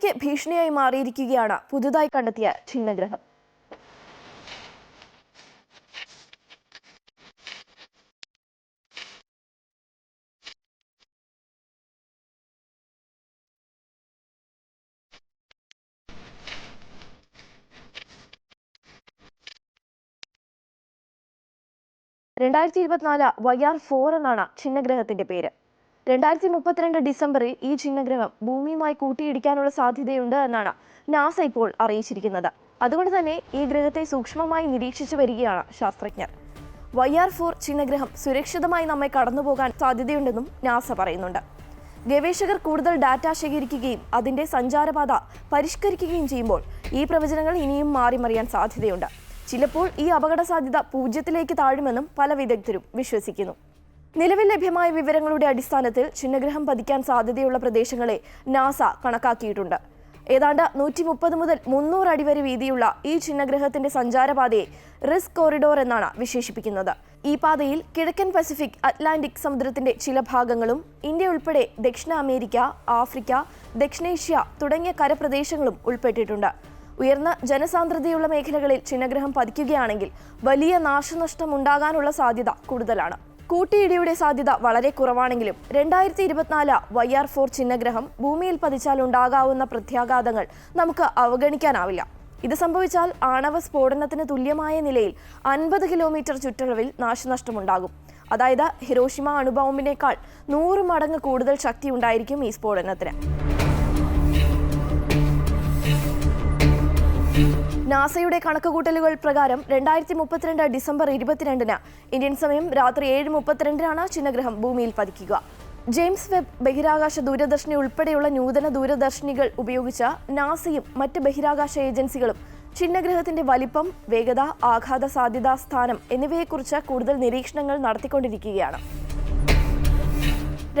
ഭൂമിക്ക് ഭീഷണിയായി മാറിയിരിക്കുകയാണ് പുതുതായി കണ്ടെത്തിയ ഛിന്നഗ്രഹം. രണ്ടായിരത്തി ഇരുപത്തിനാല് വൈ ആർ ഫോർ എന്നാണ് ഛിന്നഗ്രഹത്തിന്റെ പേര്. രണ്ടായിരത്തി മുപ്പത്തിരണ്ട് ഡിസംബറിൽ ഈ ഛിന്നഗ്രഹം ഭൂമിയുമായി കൂട്ടിയിടിക്കാനുള്ള സാധ്യതയുണ്ട് എന്നാണ് നാസ ഇപ്പോൾ അറിയിച്ചിരിക്കുന്നത്. അതുകൊണ്ട് തന്നെ ഈ ഗ്രഹത്തെ സൂക്ഷ്മമായി നിരീക്ഷിച്ചു വരികയാണ് ശാസ്ത്രജ്ഞർ. വൈ ആർ ഫോർ ചിഹ്നഗ്രഹം സുരക്ഷിതമായി നമ്മെ കടന്നുപോകാൻ സാധ്യതയുണ്ടെന്നും നാസ പറയുന്നുണ്ട്. ഗവേഷകർ കൂടുതൽ ഡാറ്റ ശേഖരിക്കുകയും അതിന്റെ സഞ്ചാരപാത പരിഷ്കരിക്കുകയും ചെയ്യുമ്പോൾ ഈ പ്രവചനങ്ങൾ ഇനിയും മാറിമറിയാൻ സാധ്യതയുണ്ട്. ചിലപ്പോൾ ഈ അപകട സാധ്യത പൂജ്യത്തിലേക്ക് താഴുമെന്നും പല വിദഗ്ധരും വിശ്വസിക്കുന്നു. നിലവിൽ ലഭ്യമായ വിവരങ്ങളുടെ അടിസ്ഥാനത്തിൽ ചിഹ്നഗ്രഹം പതിക്കാൻ സാധ്യതയുള്ള പ്രദേശങ്ങളെ നാസ കണക്കാക്കിയിട്ടുണ്ട്. ഏതാണ്ട് നൂറ്റി മുപ്പത് മുതൽ മുന്നൂറ് അടി വരെ വീതിയുള്ള ഈ ചിഹ്നഗ്രഹത്തിന്റെ സഞ്ചാരപാതയെ റിസ്ക് കോറിഡോർ എന്നാണ് വിശേഷിപ്പിക്കുന്നത്. ഈ പാതയിൽ കിഴക്കൻ പസഫിക് അറ്റ്ലാന്റിക് സമുദ്രത്തിന്റെ ചില ഭാഗങ്ങളും ഇന്ത്യ ഉൾപ്പെടെ ദക്ഷിണ അമേരിക്ക ആഫ്രിക്ക ദക്ഷിണേഷ്യ തുടങ്ങിയ കരപ്രദേശങ്ങളും ഉൾപ്പെട്ടിട്ടുണ്ട്. ഉയർന്ന ജനസാന്ദ്രതയുള്ള മേഖലകളിൽ ചിഹ്നഗ്രഹം പതിക്കുകയാണെങ്കിൽ വലിയ നാശനഷ്ടം ഉണ്ടാകാനുള്ള സാധ്യത കൂടുതലാണ്. കൂട്ടിയിടിയുടെ സാധ്യത വളരെ കുറവാണെങ്കിലും രണ്ടായിരത്തി ഇരുപത്തിനാല് വൈ ആർ ഫോർ ചിഹ്നഗ്രഹം ഭൂമിയിൽ പതിച്ചാൽ ഉണ്ടാകാവുന്ന പ്രത്യാഘാതങ്ങൾ നമുക്ക് അവഗണിക്കാനാവില്ല. ഇത് സംഭവിച്ചാൽ ആണവ സ്ഫോടനത്തിന് തുല്യമായ നിലയിൽ അൻപത് കിലോമീറ്റർ ചുറ്റളവിൽ നാശനഷ്ടമുണ്ടാകും. അതായത് ഹിരോഷിമ അണുബോംബിനേക്കാൾ നൂറ് മടങ്ങ് കൂടുതൽ ശക്തി ഉണ്ടായിരിക്കും ഈ സ്ഫോടനത്തിന്. നാസയുടെ കണക്കുകൂട്ടലുകൾ പ്രകാരം രണ്ടായിരത്തി മുപ്പത്തിരണ്ട് ഡിസംബർ ഇരുപത്തിരണ്ടിന് ഇന്ത്യൻ സമയം രാത്രി ഏഴ് മുപ്പത്തിരണ്ടിനാണ് ചിഹ്നഗ്രഹം ഭൂമിയിൽ പതിക്കുക. ജെയിംസ് വെബ് ബഹിരാകാശ ദൂരദർശിനി ഉൾപ്പെടെയുള്ള നൂതന ദൂരദർശിനികൾ ഉപയോഗിച്ച നാസയും മറ്റ് ബഹിരാകാശ ഏജൻസികളും ചിഹ്നഗ്രഹത്തിന്റെ വലിപ്പം വേഗത ആഘാത സാധ്യതാ സ്ഥാനം എന്നിവയെക്കുറിച്ച് കൂടുതൽ നിരീക്ഷണങ്ങൾ നടത്തിക്കൊണ്ടിരിക്കുകയാണ്.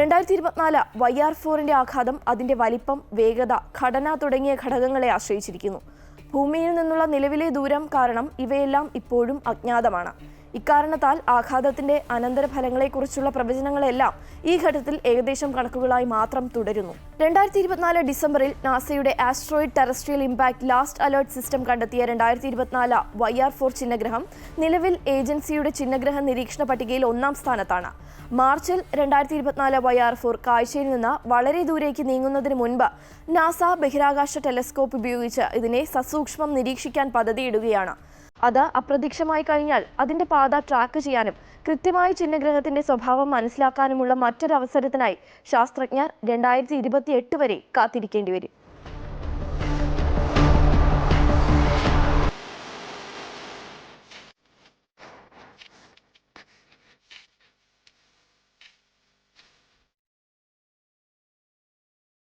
രണ്ടായിരത്തി ഇരുപത്തിനാല് വൈ ആർ ഫോറിന്റെ ആഘാതം അതിന്റെ വലിപ്പം വേഗത ഘടന തുടങ്ങിയ ഘടകങ്ങളെ ആശ്രയിച്ചിരിക്കുന്നു. ഭൂമിയിൽ നിന്നുള്ള നിലവിലെ ദൂരം കാരണം ഇവയെല്ലാം ഇപ്പോഴും അജ്ഞാതമാണ്. ഇക്കാരണത്താൽ ആഘാതത്തിന്റെ അനന്തരഫലങ്ങളെക്കുറിച്ചുള്ള പ്രവചനങ്ങളെല്ലാം ഈ ഘട്ടത്തിൽ ഏകദേശം കണക്കുകളായി മാത്രം തുടരുന്നു. രണ്ടായിരത്തി ഇരുപത്തിനാല് ഡിസംബറിൽ നാസയുടെ asteroid terrestrial impact last alert system കണ്ടെത്തിയ രണ്ടായിരത്തി ഇരുപത്തിനാല് വൈ ആർ ഫോർ ചിഹ്നഗ്രഹം നിലവിൽ ഏജൻസിയുടെ ചിഹ്നഗ്രഹ നിരീക്ഷണ പട്ടികയിൽ ഒന്നാം സ്ഥാനത്താണ്. മാർച്ചിൽ രണ്ടായിരത്തി ഇരുപത്തിനാല് വൈ ആർ ഫോർ കാഴ്ചയിൽ നിന്ന് വളരെ ദൂരേക്ക് നീങ്ങുന്നതിന് മുൻപ് നാസ ബഹിരാകാശ ടെലസ്കോപ്പ് ഉപയോഗിച്ച് ഇതിനെ സസൂക്ഷ്മം നിരീക്ഷിക്കാൻ പദ്ധതിയിടുകയാണ്. അത് അപ്രത്യക്ഷമായി കഴിഞ്ഞാൽ അതിന്റെ പാത ട്രാക്ക് ചെയ്യാനും കൃത്യമായി ചിഹ്നഗ്രഹത്തിന്റെ സ്വഭാവം മനസ്സിലാക്കാനുമുള്ള മറ്റൊരവസരത്തിനായി ശാസ്ത്രജ്ഞർ രണ്ടായിരത്തി ഇരുപത്തി എട്ട് വരെ കാത്തിരിക്കേണ്ടി വരും.